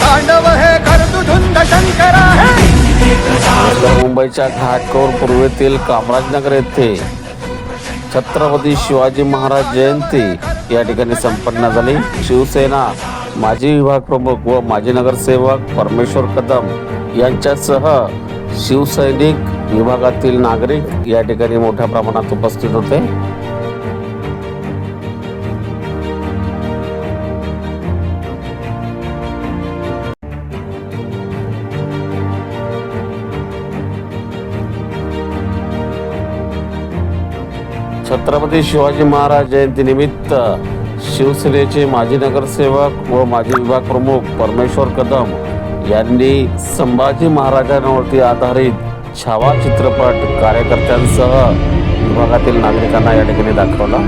तांडव हे कर्तुधुंद शंकर मुंबईच्या घाटकोर पूर्वेतील कामराजनगर येथे छत्रपती शिवाजी महाराज जयंती या ठिकाणी संपन्न झाली. शिवसेना माजी विभाग प्रमुख व माजी नगरसेवक परमेश्वर कदम यांच्यासह शिवसैनिक विभागातील नागरिक या ठिकाणी मोठ्या प्रमाणात उपस्थित होते. छत्रपती शिवाजी महाराज जयंतीनिमित्त शिवसेनेचे माजी नगरसेवक व माजी विभाग प्रमुख परमेश्वर कदम यांनी संभाजी महाराजांवरती आधारित छावा चित्रपट कार्यकर्त्यांसह विभागातील नागरिकांना या ठिकाणी दाखवला.